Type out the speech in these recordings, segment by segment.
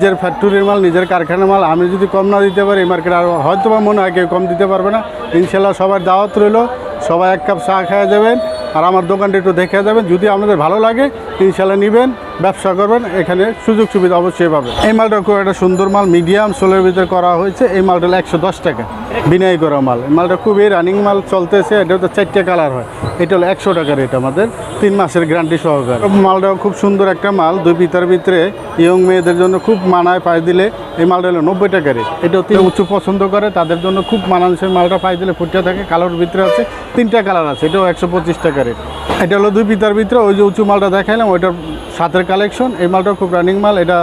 নিজের ফ্যাক্টরির মাল, নিজের কারখানার মাল, আমি যদি কম না দিতে পারি মার্কেট আর হয়তো বা মনে হয় কেউ কম দিতে পারবে না। ইনশাল্লাহ সবার দাওয়াত রইল, সবাই এক কাপ চা খাওয়া যাবেন, আর আমার দোকানটা একটু দেখে যাবেন। যদি আপনাদের ভালো লাগে ইনশাল্লাহ নেবেন। ব্যবসা করবেন, এখানে সুযোগ সুবিধা অবশ্যই পাবেন। এই মালটা খুব একটা সুন্দর মাল মিডিয়াম সোলের ভিতরে করা হয়েছে। এই মালটা হলো একশো দশ টাকা বিনয় করা মাল। এই মালটা খুবই রানিং মাল চলতেছে, এটা তো চারটে কালার হয়। এটা হলো একশো টাকা রেট আমাদের, তিন মাসের গ্যারান্টি সহকারে। মালটাও খুব সুন্দর একটা মাল, দুই পিতার ভিতরে ইয়ং মেয়েদের জন্য খুব মানায় পাই দিলে এই মালটা হলো নব্বই টাকা রেট এটা অতি উঁচু পছন্দ করে, তাদের জন্য খুব মানানসই মালটা পাই দিলে ফুটে থাকে, কালোর ভিতরে আছে তিনটা কালার আছে, এটাও একশো পঁচিশ টাকা রেট এটা হলো দুই পিতার ভিতরে, ওই যে উঁচু মালটা দেখাইলাম, ওইটার সাতের কালেকশন এই মালটা খুব রানিং মাল, এটা,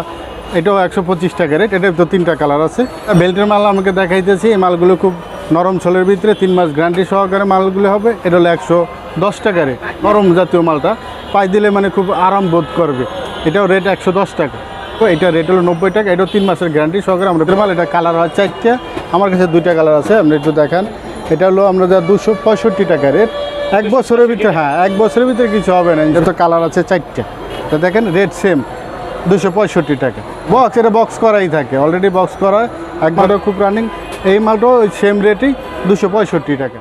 এটাও একশো পঁচিশ টাকা রেট এটা তো তিনটা কালার আছে। বেল্টের মাল আমাকে দেখাইতেছি, এই মালগুলো খুব নরম ছলের ভিতরে, তিন মাস গ্যারান্টি সহকারে মালগুলো হবে, এটা হলো একশো দশ টাকা রেট নরম জাতীয় মালটা। পাই দিলে মানে খুব আরাম বোধ করবে। এটাও রেট একশো দশ টাকা। তো এটা রেট হলো নব্বই টাকা, এটাও তিন মাসের গ্যারান্টি সহকারে আমরা মাল এটা কালার হয় চারটে। আমার কাছে দুইটা কালার আছে, আপনি একটু দেখান। এটা হলো আমরা যা দুশো পঁয়ষট্টি টাকা রেট এক বছরের ভিতরে হ্যাঁ এক বছরের ভিতরে কিছু হবে না। এটা তো কালার আছে চারটে। তো দেখেন রেড সেম দুশো পঁয়ষট্টি টাকা। বক্স এটা বক্স করাই থাকে। অলরেডি বক্স করা একবারও খুব রানিং এই মালটাও সেম রেটই দুশো পঁয়ষট্টি টাকা।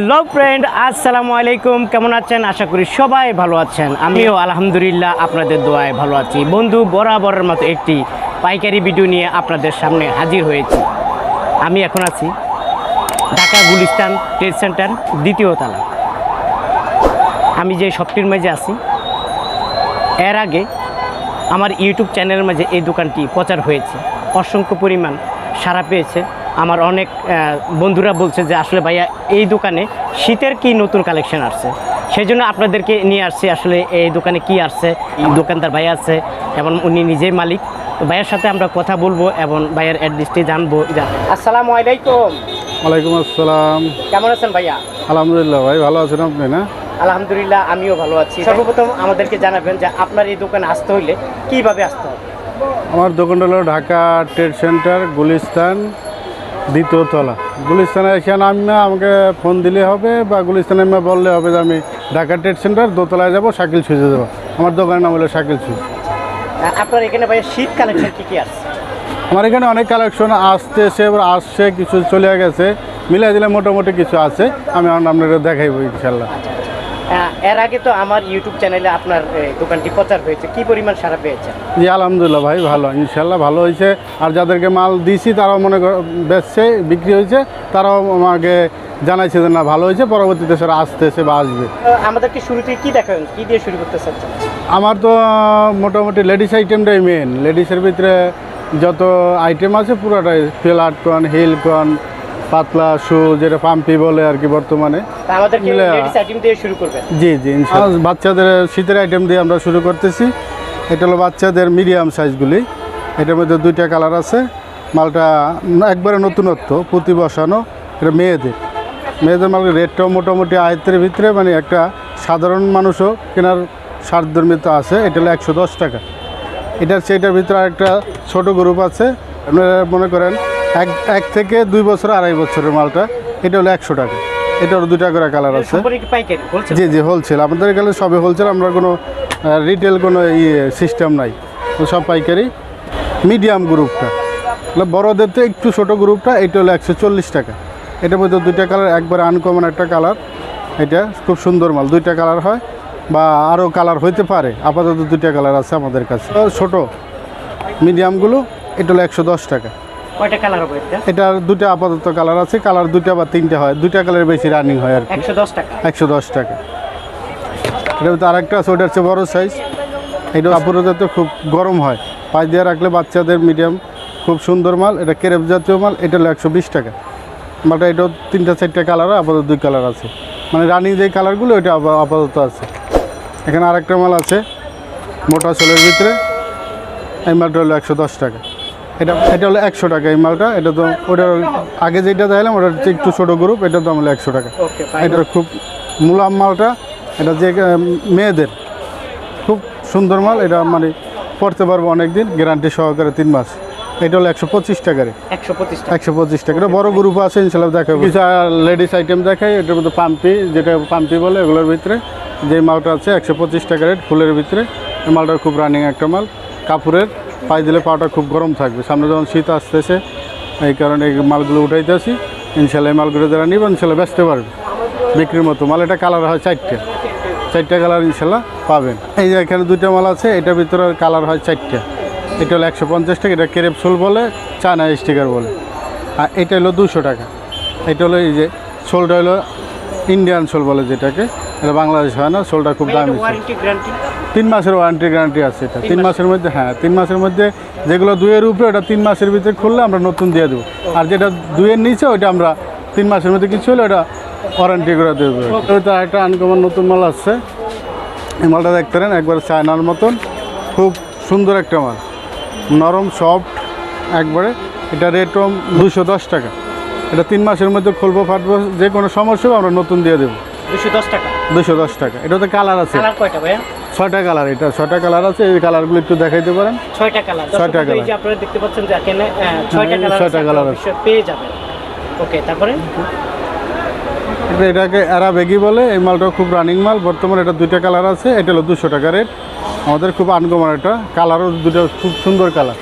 হ্যালো ফ্রেন্ড আসসালামু আলাইকুম। কেমন আছেন? আশা করি সবাই ভালো আছেন। আমিও আলহামদুলিল্লাহ আপনাদের দোয়ায় ভালো আছি। বন্ধু, বরাবরের মতো একটি পাইকারি ভিডিও নিয়ে আপনাদের সামনে হাজির হয়েছি। আমি এখন আছি ঢাকা গুলিস্তান ট্রেড সেন্টার দ্বিতীয় তলা। আমি যে শপটির মাঝে আছি, এর আগে আমার ইউটিউব চ্যানেলের মাঝে এই দোকানটি প্রচার হয়েছে। অসংখ্য পরিমাণ সাড়া পেয়েছে। আমার অনেক বন্ধুরা বলছে যে আসলে ভাইয়া এই দোকানে শীতের কি নতুন কালেকশন আসছে? সেই জন্য আপনাদেরকে নিয়ে আসছি আসলে এই দোকানে কি আসছে এই দোকানদার ভাই আছে এবং উনি নিজেই মালিক। তো ভাইয়ের সাথে আমরা কথা বলব এবং ভাইয়ের অ্যাড্রেসটি জানব। আসসালামু আলাইকুম। ওয়ালাইকুম আসসালাম। কেমন আছেন ভাইয়া? আলহামদুলিল্লাহ ভাই ভালো আছেন আপনি না? আলহামদুলিল্লাহ আমিও ভালো আছি। সর্বপ্রথম আমাদেরকে জানাবেন যে আপনার এই দোকানে আসতে হইলে কীভাবে আসতে হবে? আমার দোকানটা হলো ঢাকা ট্রেড সেন্টার গুলিস্তান। দ্বিতীয় তলা। গুলিস্তানে এখানে আমি আমাকে ফোন দিলে হবে বা গুলিস্তানে আমি বললে হবে যে আমি ঢাকা ট্রেড সেন্টার দোতলায় যাব শাকিল সুইজে যাব। আমার দোকানের নাম হলো শাকিল সুইজ আহ, আপনার এখানে ভাইয়া শীত কালেকশন কি কি আসছে আমার এখানে অনেক কালেকশন আসতেছে এবার আসছে কিছু চলে গেছে। মিলাই দিলে মোটামুটি কিছু আছে আমি আপনাকে দেখাইবো ইনশাল্লাহ। আহ, এর আগে তো আমার ইউটিউব চ্যানেলে আপনার দোকানটি প্রচার হয়েছে। কি পরিমাণ সারা পেয়েছে জি আলহামদুলিল্লাহ ভাই ভালো ইনশাল্লাহ ভালো হয়েছে। আর যাদেরকে মাল দিয়েছি তারাও মনে কর বেচছে বিক্রি হয়েছে তারাও আমাকে জানাইছে যে না ভালো হয়েছে পরবর্তীতে সেটা আসতেছে বা আসবে। আমাদেরকে শুরুতে কি দেখাবেন? কি দিয়ে শুরু করতে চাচ্ছেন? আমার তো মোটামুটি লেডিস আইটেমটাই মেন লেডিসের ভিতরে যত আইটেম আছে পুরোটাই ফ্ল্যাট কন হিল কন পাতলা শু যেটা পাম্পি বলে আর কি বর্তমানে। জি জি বাচ্চাদের শীতের আইটেম দিয়ে আমরা শুরু করতেছি। এটা হলো বাচ্চাদের মিডিয়াম সাইজগুলি এটার মধ্যে দুইটা কালার আছে। মালটা একবারে নতুনত্ব পুঁতি বসানো। এটা মেয়েদের। মেয়েদের মাল রেটটাও মোটামুটি আয়ত্তের ভিতরে মানে একটা সাধারণ মানুষও কেনার সাধ্যের মতো আছে। এটা হলো একশো দশ টাকা। এটার সেইটার ভিতরে আরেকটা ছোট গ্রুপ আছে। আপনারা মনে করেন এক এক থেকে দুই বছর আড়াই বছরের মালটা। এটা হলো একশো টাকা। এটারও দুটা করে কালার আছে। জি জি হোলসেল আমাদের এখানে সবে হোলসেল আমরা কোনো রিটেল কোনো ইয়ে সিস্টেম নাই। সব পাইকারি। মিডিয়াম গ্রুপটা মানে বড়দের তো একটু ছোটো গ্রুপটা এটা হলো একশো চল্লিশ টাকা। এটার মধ্যে দুইটা কালার একবার আনকমন একটা কালার। এটা খুব সুন্দর মাল দুইটা কালার হয় বা আরও কালার হইতে পারে। আপাতত দুইটা কালার আছে আমাদের কাছে। ছোট মিডিয়ামগুলো এটা হলো একশো দশ টাকা। কয়টা কালার হবে এটা? এটার দুটো আপাতত কালার আছে কালার দুইটা বা তিনটে হয়। দুইটা কালার বেশি রানিং হয় আর কি। একশো দশ টাকা। একশো দশ টাকা। এটা তো আরেকটা আছে ওটা হচ্ছে বড়ো সাইজ এটা কাপড়ের যাতে খুব গরম হয়। পাঁচ দিয়ে রাখলে বাচ্চাদের মিডিয়াম খুব সুন্দর মাল। এটা কেরেপ জাতীয় মাল এটা হলো একশো বিশ টাকা। মালটা এটাও তিনটা চারটা কালার আপাতত দুই কালার আছে। মানে রানিং যে কালারগুলো এটা আপা- আপাতত আছে। এখানে আরেকটা মাল আছে মোটা সোলের ভিতরে। এই মালটা হলো একশো দশ টাকা। এটা এটা হলো একশো টাকা এই মালটা। এটা তো ওটা আগে যেটা দেখালাম ওটা হচ্ছে একটু ছোটো গ্রুপ এটার দাম হলো একশো টাকা। এটার খুব মুলাম মালটা এটা যে মেয়েদের। খুব সুন্দর মাল এটা মানে পড়তে পারব অনেক দিন গ্যারান্টি সহকারে তিন মাস। এটা হলো একশো পঁচিশ টাকারে একশো পঁচিশ টাকা। একশো এটা বড় গ্রুপ আছে ইনশাল্লাহ দেখাবো। কিছু লেডিস আইটেম দেখাই এটার মধ্যে পাম্পি যেটা পাম্পি বলে এগুলোর ভিতরে। যে মালটা আছে একশো পঁচিশ টাকা রেট ফুলের ভিতরে। এই মালটার খুব রানিং একটা মাল কাপড়ের। পাই দিলে পাটা খুব গরম থাকবে। সামনে যখন শীত আসতেছে এই কারণে এই মালগুলো উঠাইতেছি। ইনশাল্লাহ এই মালগুলো যারা নিব ইনশাল্লাহ বেচতে পারবে। বিক্রির মতো। মাল এটা কালার হয় চারটে। চারটে কালার ইনশাল্লাহ পাবেন। এই যে এখানে দুইটা মাল আছে এটার ভিতরে কালার হয় চারটে। এটা হলো একশো পঞ্চাশ টাকা এটা কেরেপ সোল বলে চায়না স্টিকার বলে। আর এটা হলো দুশো টাকা। এটা হলো এই যে শোলটা হলো ইন্ডিয়ান শোল বলে যেটাকে। এটা বাংলাদেশ হয় না শোলটা খুব দামি তিন মাসের ওয়ারেন্টি গ্যারান্টি আছে এটা। তিন মাসের? মধ্যে হ্যাঁ তিন মাসের মধ্যে যেগুলো দুইয়ের উপরে ওটা তিন মাসের ভিতরে খুললে আমরা নতুন দিয়ে দেবো। আর যেটা দুইয়ের নিচে ওইটা আমরা তিন মাসের মধ্যে কিছু হলে ওটা ওয়ারেন্টি করে দেবো। ওইটা একটা আনকমন নতুন মাল আসছে এই মালটা দেখতে পারেন একবার চায়নার মতন। খুব সুন্দর একটা মাল। নরম সফট একবারে। এটা রেটও দুশো দশ টাকা। এটা তিন মাসের মধ্যে খুলবো ফাটবো যে কোনো সমস্যা আমরা নতুন দিয়ে দেবো। দুশো দশ টাকা। দুশো দশ টাকা। এটাতে কালার আছে। কালার কয়টা ভাইয়া? ছয়টা কালার এটা ছয়টা কালার আছে এই কালারগুলো একটু দেখাইতে পারেন। ছয়টা কালার ছয়টা এই যে আপনারা দেখতে পাচ্ছেন যে এখানে ছয়টা কালার ছয়টা আপনারা আছে। পেয়ে যাবেন। ওকে তারপরে? এটাকে এরা বেগি বলে এই মালটাও খুব রানিং মাল বর্তমানে এটা দুইটা কালার আছে এটা হলো দুশো টাকা রেট আমাদের খুব আনকমন এটা কালারও দুটো খুব সুন্দর কালার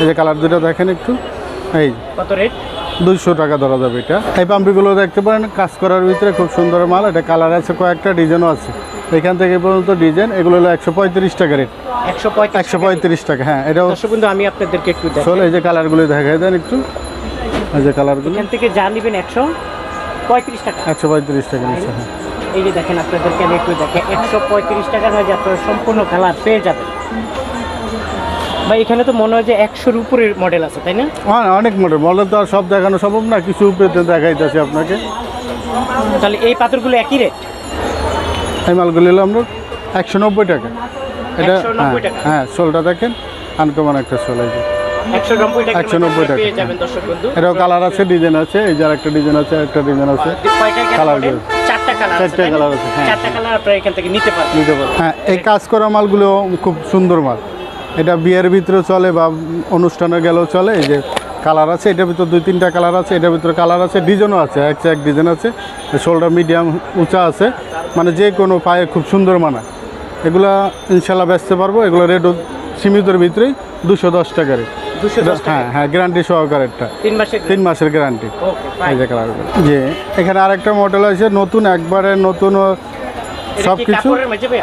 এই যে কালার দুটো দেখেন একটু এই কত রেট দুশো টাকা ধরা যাবে এটা। এই পাম্পিগুলো দেখতে পারেন কাজ করার ভিতরে খুব সুন্দর মাল। এটা কালার আছে কয়েকটা ডিজাইনও আছে। এখান থেকে পর্যন্ত ডিজাইন এগুলো হলো একশো পঁয়ত্রিশ টাকা রেট। একশো পঁয়ত্রিশ টাকা। হ্যাঁ এটা বন্ধু আমি আপনাদেরকে একটু চলো এই যে কালারগুলো দেখাই দেন একটু। এই যে কালারগুলো। এখান থেকে যা নেবেন একশো পঁয়ত্রিশ টাকা। একশো পঁয়ত্রিশ টাকা নিচ্ছে হ্যাঁ। এই যে দেখেন আপনাদেরকে আমি একটু দেখে একশো পঁয়ত্রিশ টাকার যে আপনারা সম্পূর্ণ কালার পেয়ে যাবেন। বা এখানে তো মনে হয় যে একশোর উপরের মডেল আছে তাই না? হ্যাঁ অনেক মডেল মডেল তো আর সব দেখানো সম্ভব না কিছু উপরে দেখাইতেছি আপনাকে। তাহলে এই পাথরগুলো একই রেট এই মালগুলো হলো আমরা একশো নব্বই টাকা। এটা হ্যাঁ। হ্যাঁ শোলটা দেখেন আনকমন একটা শোল এই একশো নব্বই টাকা 190 টাকা, পেয়ে যাবেন দর্শক বন্ধু। এটাও কালার আছে ডিজাইন আছে এই যে একটা ডিজাইন আছে একটা ডিজাইন আছে। চারটা কালার হ্যাঁ। হ্যাঁ এই কাজ করা মালগুলো খুব সুন্দর মাল। এটা বিয়ের ভিতরে চলে বা অনুষ্ঠানে গেলেও চলে এই যে কালার আছে এটার ভিতরে দুই তিনটা কালার আছে এটার ভিতরে কালার আছে ডিজাইনও আছে এক এক ডিজাইন আছে শোলটা মিডিয়াম উঁচা আছে মানে যে কোনো পায়ে খুব সুন্দর মানায়। এগুলা ইনশাল্লাহ বেচতে পারব এগুলো রেটও সীমিতর ভিতরেই দুশো দশ টাকা দুশো দশ হ্যাঁ হ্যাঁ গ্যারান্টি সহকারেটা তিন মাসের গ্যারান্টি যে এখানে আরেকটা মডেল আছে নতুন একবারে নতুন সব কিছু?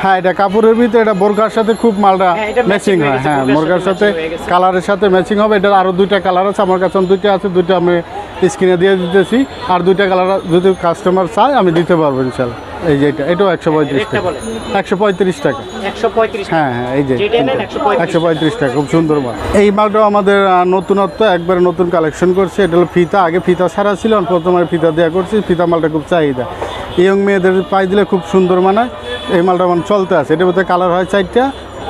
হ্যাঁ এটা কাপড়ের ভিতরে এটা বোরকার সাথে খুব মালটা ম্যাচিং হয় হ্যাঁ। বোরকার সাথে। কালারের সাথে ম্যাচিং হবে। এটার আরও দুইটা কালার আছে আমার কাছে দুইটা আছে দুইটা আমি স্ক্রিনে দিয়ে দিতেছি। আর দুইটা কালার যদি কাস্টমার চায় আমি দিতে পারব ইনশাল্লাহ এই যে এটা এটাও একশো পঁয়ত্রিশ টাকা। একশো পঁয়ত্রিশ টাকা। হ্যাঁ হ্যাঁ এই যে। যেটা নেন 135 একশো পঁয়ত্রিশ টাকা খুব সুন্দর মাল। এই মালটাও আমাদের নতুনত্ব একবারে নতুন কালেকশন করছে। এটা হলো ফিতা। আগে ফিতা ছাড়া ছিল প্রথমে ফিতা দেওয়া করছি। ফিতা মালটা খুব চাহিদা। ইয়ং মেয়েদের পাই দিলে খুব সুন্দর মানায় এই মালটা মানে চলতে আছে। এটার মধ্যে কালার হয় চারটা।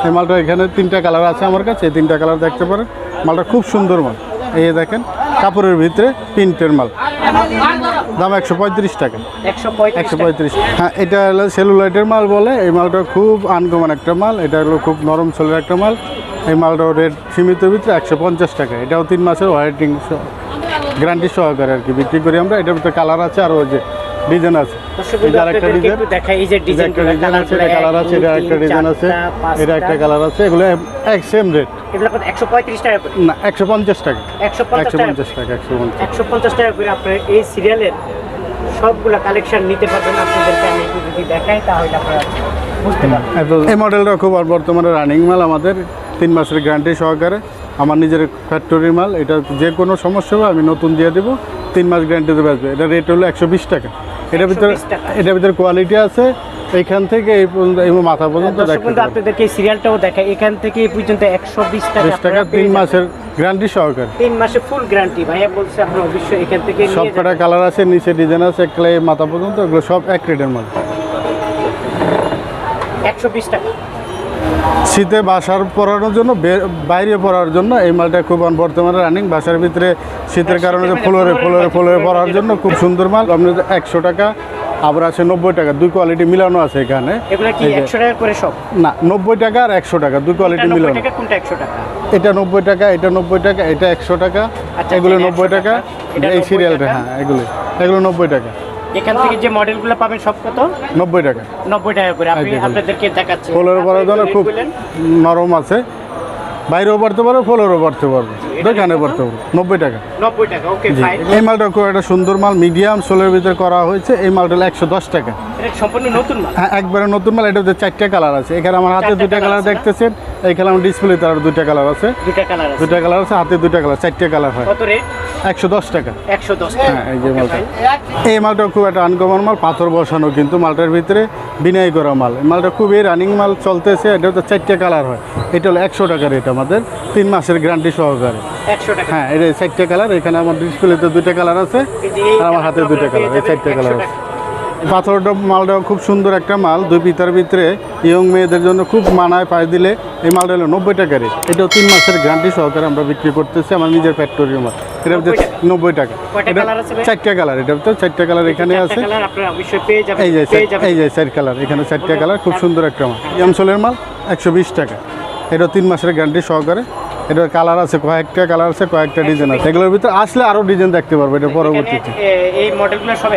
এই মালটা এখানে তিনটা কালার আছে আমার কাছে। এই তিনটা কালার দেখতে পারেন। মালটা খুব সুন্দর মাল। এই দেখেন কাপড়ের ভিতরে প্রিন্টের মাল। দাম একশো পঁয়ত্রিশ টাকা। একশো পঁয়ত্রিশ হ্যাঁ এটা হলো সেলুলাইটের মাল বলে। এই মালটা খুব আনকমন একটা মাল। এটা হলো খুব নরম সোলের একটা মাল। এই মালটাও রেট সীমিত ভিতরে একশো পঞ্চাশ টাকা। এটাও তিন মাসের ওয়ারেন্টিং গ্যারান্টি সহকারে আর কি বিক্রি করি আমরা। এটার ভিতরে কালার আছে আর ওই যে ডিজাইন আছে। আরেকটা ডিজাইন। এই যে এটা একটা ডিজাইন আছে এটা কালার আছে এটা একটা ডিজাইন আছে এটা একটা কালার আছে এগুলো এক সেম রেট এগুলো কত? টাকা করে। না একশো পঞ্চাশ টাকা। একশো টাকা টাকা করে আপনার এই সিরিয়ালের সবগুলা কালেকশন নিতে পারবেন। আপনাদেরকে আমি একটু যদি দেখাই তাহলে আপনারা বুঝতে পারব এই মডেলটা খুব আর বর্তমানে রানিং মাল আমাদের তিন মাসের গ্যারান্টি সহকারে। আমার নিজের ফ্যাক্টরি মাল এটা যে কোনো সমস্যা হবে আমি নতুন দিয়ে দেবো। তিন মাস গ্যারান্টি দেবে আসবে এটা রেট হলো একশো বিশ টাকা। এটার ভিতরে এটার ভিতরে কোয়ালিটি আছে। এইখান থেকে এই পর্যন্ত এই মাথা পর্যন্ত আপনাদেরকে সিরিয়ালটাও দেখায়। এখান থেকে এই পর্যন্ত একশো বিশ টাকা টাকা তিন মাসের গ্যারান্টি সহকারে। তিন মাসে ফুল গ্যারান্টি ভাইয়া বলছে আপনি অবশ্যই এখান থেকে সব কটা কালার আছে নিচে ডিজাইন আছে একলাই মাথা পর্যন্ত এগুলো সব এক রেটের মাল একশো বিশ টাকা। শীতে বাসার পরানোর জন্য বাইরে পরার জন্য এই মালটা খুব বর্তমানে রানিং বাসার ভিতরে শীতের কারণে যে ফ্লোরে ফ্লোরে ফ্লোরে পরার জন্য খুব সুন্দর মাল। আপনি একশো টাকা আবার আছে নব্বই টাকা দুই কোয়ালিটি মিলানো আছে এখানে। না নব্বই টাকা আর একশো টাকা দুই কোয়ালিটি মিলানো। এটা নব্বই টাকা এটা নব্বই টাকা এটা একশো টাকা আচ্ছা, এগুলো নব্বই টাকা। এই 90 সিরিয়ালটা হ্যাঁ এগুলো এগুলো নব্বই টাকা। এখান থেকে যে মডেলগুলো পাবেন সব কত? নব্বই টাকা। নব্বই টাকা করে। আপনি আপনাদেরকে দেখাচ্ছি। ফলের পরার জন্য খুব নরম আছে। বাইরেও পড়তে পারো ফলেরও পড়তে পারব। দোকানে পড়তে পারব। নব্বই টাকা। নব্বই টাকা ওকে ফাইন এই মালটা খুব একটা সুন্দর মাল মিডিয়াম সোলের ভিতরে করা হয়েছে। এই মালটা একশো দশ টাকা। সম্পূর্ণ নতুন মাল। হ্যাঁ একবারে নতুন মাল এটা হচ্ছে চারটে কালার আছে। এখানে আমার হাতে দুইটা কালার? দেখতেছেন এইখানে আমার ডিসপ্লে তার দুইটা কালার আছে। দুটা কালার আছে। দুইটা কালার আছে হাতে দুইটা কালার চারটে কালার হয়। কত রেট টাকা। হ্যাঁ এই যে মালটা। এই মালটা খুব একটা আনকমন মাল পাথর বসানো কিন্তু মালটার ভিতরে বিনয় করা মাল। মালটা খুবই রানিং মাল চলতেছে এটা হচ্ছে চারটে কালার হয়। এটা হলো একশো টাকা রেট আমাদের তিন মাসের গ্যারান্টি সহকারে। হ্যাঁ এটা চারটে কালার এখানে আমার ডিসপ্লেতে দুইটা কালার আছে আর আমার হাতে দুইটা কালার এই চারটে কালার আছে। পাথরটা মালটাও খুব সুন্দর একটা মাল দুই পিতার ভিতরে ইয়ং মেয়েদের জন্য খুব মানায় পায়ে দিলে এই মালটা হলো নব্বই টাকা রেট এটাও তিন মাসের গ্যারান্টি সহকারে আমরা বিক্রি করতেছি আমার নিজের ফ্যাক্টরির মাল। এটা হচ্ছে নব্বই টাকা। এটা চারটে কালার এটা তো চারটে কালার এখানে আছে। এই যে এই যে চার কালার এখানে চারটে কালার খুব সুন্দর একটা মাল। ইয়ামসোলের মাল একশো বিশ টাকা। এটা তিন মাসের গ্যারান্টি সহকারে। এটার কালার আছে কয়েকটা কালার আছে কয়েকটা ডিজাইন আছে। এগুলোর ভিতরে আসলে আরও ডিজাইন দেখতে পারব এটা পরবর্তীতে। এই মডেলগুলো সব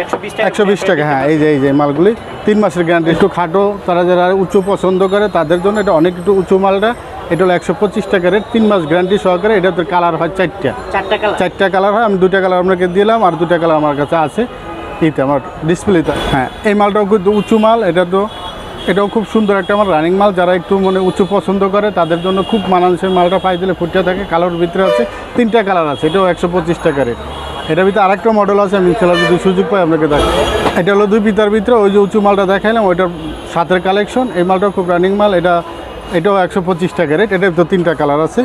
একশো বিশ টাকা। হ্যাঁ এই যে এই যে মালগুলি। তিন মাসের গ্যারান্টি একটু খাটো তারা যারা উঁচু পছন্দ করে তাদের জন্য এটা অনেক একটু উঁচু মালটা। এটা হলো একশো পঁচিশ টাকা রেট তিন মাস গ্যারান্টি সহকারে এটাতে কালার হয় চারটা। চারটা কালার চারটা কালার হয় আমি দুটা কালার আপনাকে দিলাম আর দুটা কালার আমার কাছে আছে। এইটা আমার ডিসপ্লেতে হ্যাঁ এই মালটাও কিন্তু উঁচু মাল এটা তো এটাও খুব সুন্দর একটা আমার রানিং মাল। যারা একটু মানে উঁচু পছন্দ করে, তাদের জন্য খুব মানানসের মালটা পাই দিলে ফুটে থাকে। কালার ভিতরে আছে, তিনটা কালার আছে, এটাও একশো পঁচিশ টাকা রেট এটার ভিতরে আরেকটা মডেল আছে, আমি ইনশাল্লাহ যদি সুযোগ পাই আপনাকে দেখাবো এটা হলো দুই পিতার ভিতরে, ওই যে উঁচু মালটা দেখাইলাম, ওইটার সাথের কালেকশন এই মালটাও খুব রানিং মাল, এটা, এটাও একশো পঁচিশ টাকা রেট এটার তো তিনটা কালার আছে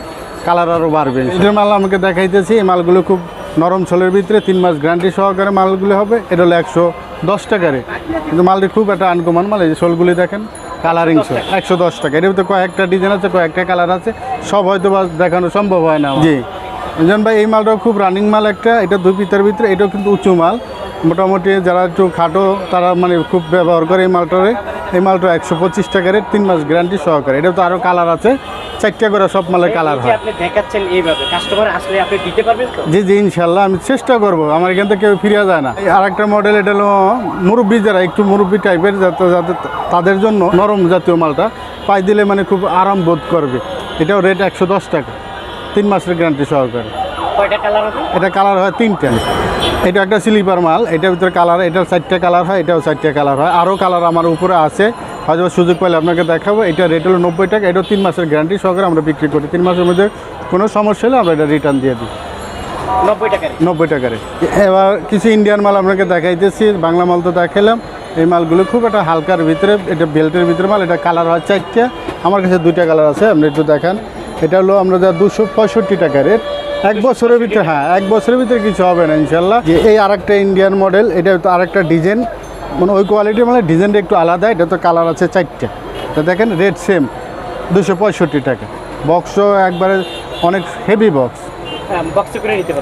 কালার আরও বাড়বে এটার মাল আমাকে দেখাইতেছি, এই মালগুলো খুব নরম ছোলের ভিতরে, তিন মাস গ্যারান্টি সহকারে মালগুলো হবে। এটা হলো একশো দশ টাকারে। কিন্তু মালটি খুব একটা আনকমন মাল এই যে শোলগুলি দেখেন কালারিং শোল। একশো দশ টাকা। এটার ভিতরে কয়েকটা ডিজাইন আছে কয়েকটা কালার আছে সব হয়তো বা দেখানো সম্ভব হয় না জি। জন ভাই এই মালটাও খুব রানিং মাল একটা এটা দুই পিতার ভিতরে এটাও কিন্তু উঁচু মাল। মোটামুটি যারা একটু খাটো তারা মানে খুব ব্যবহার করে এই মালটারে। এই মালটা একশো পঁচিশ টাকা রেট তিন মাস গ্যারান্টি সহকারে। এটা তো আরও কালার আছে। চারটা করে সব মালের কালার হয়। আপনি দেখাচ্ছেন এইভাবে কাস্টমার আসলে আপনি দিতে পারবেন তো? জি জি ইনশাল্লাহ আমি চেষ্টা করব। আমার এখান থেকে কেউ ফিরে যায় না। আর একটা মডেল এটা হলো মুরব্বী যারা একটু মুরব্বী টাইপের যাতে যাতে তাদের জন্য নরম জাতীয় মালটা পাই দিলে মানে খুব আরাম বোধ করবে। এটাও রেট একশো দশ টাকা। তিন মাসের গ্যারান্টি সহকারে। কালার এটা কালার হয় তিনটা। এটা একটা স্লিপার মাল এটার ভিতরে কালার এটার চারটে কালার হয় এটাও চারটে কালার হয়। আরও কালার আমার উপরে আছে। হয়তো সুযোগ পেলে আপনাকে দেখাবো। এটা রেট হলো নব্বই টাকা এটাও তিন মাসের গ্যারান্টি সহকারে আমরা বিক্রি করি। তিন মাসের মধ্যে কোনো সমস্যা হলে আমরা এটা রিটার্ন দিয়ে দিই। নব্বই নব্বই টাকারে এবার কিছু ইন্ডিয়ান মাল আপনাকে দেখাইতেছি বাংলা মাল তো দেখালাম এই মালগুলো খুব একটা হালকার ভিতরে এটা বেল্টের ভিতরে মাল এটা কালার হয় চারটা। আমার কাছে দুইটা কালার আছে আপনি একটু দেখান। এটা হলো আমরা যা দুশো পঁয়ষট্টি টাকা রেট এক বছরের ভিতরে হ্যাঁ এক বছরের ভিতরে কিছু হবে না ইনশাল্লাহ যে এই আরেকটা ইন্ডিয়ান মডেল এটা তো আরেকটা ডিজাইন মানে ওই কোয়ালিটির মানে ডিজাইনটা একটু আলাদা এটা তো কালার আছে চারটে। তো দেখেন রেট সেম দুশো পঁয়ষট্টি টাকা। বক্সও একবারে অনেক হেভি বক্স বক্সে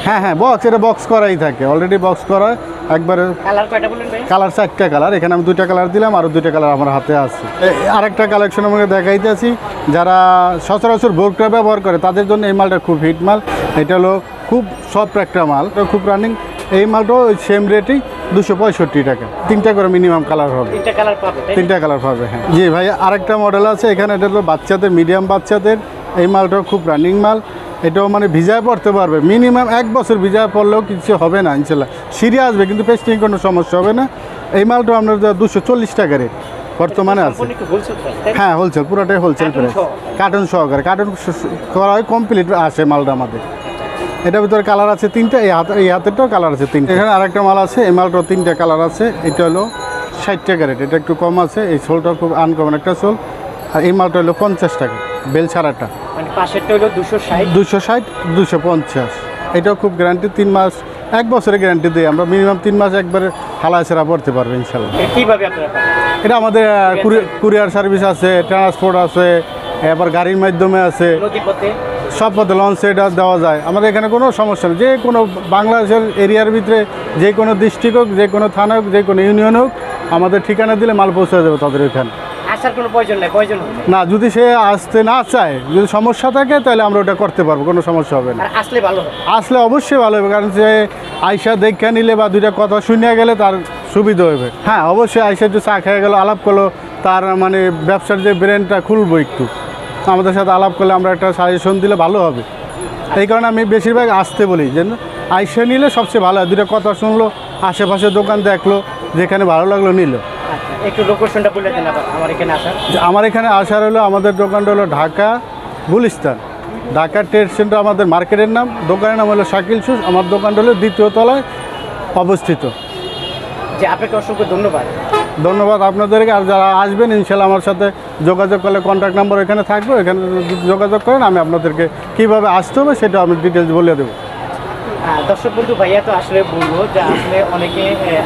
হ্যাঁ হ্যাঁ বক্স এটা বক্স করাই থাকে। অলরেডি বক্স করা একবারে কালার চারটা কালার এখানে আমি দুইটা কালার দিলাম আরও দুইটা কালার আমার হাতে আছে। আরেকটা কালেকশন আমাকে দেখাইতেছি যারা সচরাচর বোর্ডটা ব্যবহার করে তাদের জন্য এই মালটা খুব হিট মাল। এটা হলো খুব সফট একটা মাল। খুব রানিং এই মালটাও ওই সেম রেটেই দুশো পঁয়ষট্টি টাকা। তিনটা করে মিনিমাম কালার হবে। তিনটা কালার পাবে হ্যাঁ। জি ভাই আরেকটা মডেল আছে এখানে এটা হলো বাচ্চাদের মিডিয়াম বাচ্চাদের। এই মালটাও খুব রানিং মাল। এটাও মানে ভিজায় পড়তে পারবে। মিনিমাম এক বছর ভিজায় পড়লেও কিছু হবে না ইনশাল্লাহ। সিরিয়া আসবে কিন্তু পেস্টিং কোনো সমস্যা হবে না। এই মালটাও আপনার দুশো চল্লিশ টাকা রেট বর্তমানে আছে? হ্যাঁ হোলসেল পুরোটাই হোলসেল প্রাইস কার্টন সহকারে। কার্টন করা হয় কমপ্লিট আসে মালটা আমাদের। এটার ভিতরে কালার আছে তিনটা এই হাতে এই হাতেরটাও কালার আছে তিনটা। এখানে আরেকটা মাল আছে এই মালটাও তিনটা কালার আছে এটা হলো ষাট টাকা রেট এটা একটু কম আছে এই সোলটা খুব আনকমন একটা সোল আর এই মালটা হলো পঞ্চাশ টাকা বেল ছাড়াটা। মানে হলো দুশো ষাট। দুশো পঞ্চাশ। এটাও খুব গ্যারান্টি তিন মাস এক বছরের গ্যারান্টি দিই আমরা মিনিমাম তিন মাস একবারে হালায় সেরা পড়তে পারবে ইনশাল্লাহ? এটা আমাদের কুরিয়ার সার্ভিস আছে ট্রান্সপোর্ট আছে এবার গাড়ির মাধ্যমে আছে। সব পথে লঞ্চ এটা দেওয়া যায়। আমাদের এখানে কোনো সমস্যা নেই। যে কোনো বাংলাদেশের এরিয়ার ভিতরে যে কোনো ডিস্ট্রিক্ট হোক যে কোনো থানা হোক যে কোনো ইউনিয়ন হোক আমাদের ঠিকানা দিলে মাল পৌঁছে যাবে তাদের এখানে আসার কোনো প্রয়োজন নাই প্রয়োজন না। যদি সে আসতে না চায় যদি সমস্যা থাকে তাহলে আমরা ওটা করতে পারব কোনো সমস্যা হবে না। আসলে ভালো আসলে অবশ্যই ভালো হবে কারণ সে আয়সা দেখে নিলে বা দুইটা কথা শুনিয়া গেলে তার সুবিধা হবে। হ্যাঁ অবশ্যই আয়সা একটু চা খেয়ে গেলো আলাপ করল তার মানে ব্যবসার যে ব্রেনটা খুলবো একটু। আমাদের সাথে আলাপ করলে আমরা একটা সাজেশন দিলে ভালো হবে। এই কারণে আমি বেশিরভাগ আসতে বলি যে আইসা নিলে সবচেয়ে ভালো হয়। দুটো কথা শুনলো আশেপাশে দোকান দেখল যেখানে ভালো লাগল নিল। আচ্ছা একটু লোকেশনটা বলে দেন আমার এখানে আসার। আমার এখানে আসার হলো আমাদের দোকানটা হলো ঢাকা গুলিস্তান। ঢাকা ট্রেড সেন্টার আমাদের মার্কেটের নাম। দোকানের নাম হলো শাকিল শুজ আমার দোকানটা হলো দ্বিতীয় তলায় অবস্থিত। যে আপনাকে অসংখ্য ধন্যবাদ। ধন্যবাদ আপনাদেরকে। আর যারা আসবেন, ইনশাল্লাহ আমার সাথে যোগাযোগ করলে কন্ট্যাক্ট নাম্বার এখানে থাকবে। এখানে যোগাযোগ করেন, আমি আপনাদেরকে কীভাবে আসতে হবে সেটা আমি ডিটেলস বলে দেবো। হ্যাঁ দর্শক বন্ধু, ভাইয়া তো আসলে বলব যে আসলে অনেকে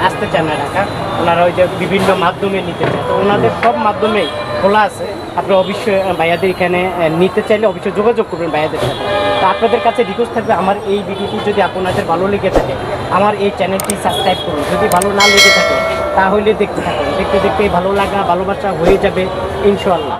আসতে চান না ঢাকা। ওনারা ওই যে বিভিন্ন মাধ্যমে নিতে চায়। তো ওনাদের সব মাধ্যমেই খোলা আছে। আপনি অবশ্যই ভাইয়াদের এখানে নিতে চাইলে অবশ্যই যোগাযোগ করবেন ভাইয়াদের সাথে। তো আপনাদের কাছে রিকোয়েস্ট থাকবে, আমার এই ভিডিওটি যদি আপনাদের ভালো লেগে থাকে, আমার এই চ্যানেলটি সাবস্ক্রাইব করুন। যদি ভালো না লেগে থাকে তাহলে দেখতে থাকুন। দেখতে দেখতে ভালো লাগা ভালোবাসা হয়ে যাবে ইনশাল্লাহ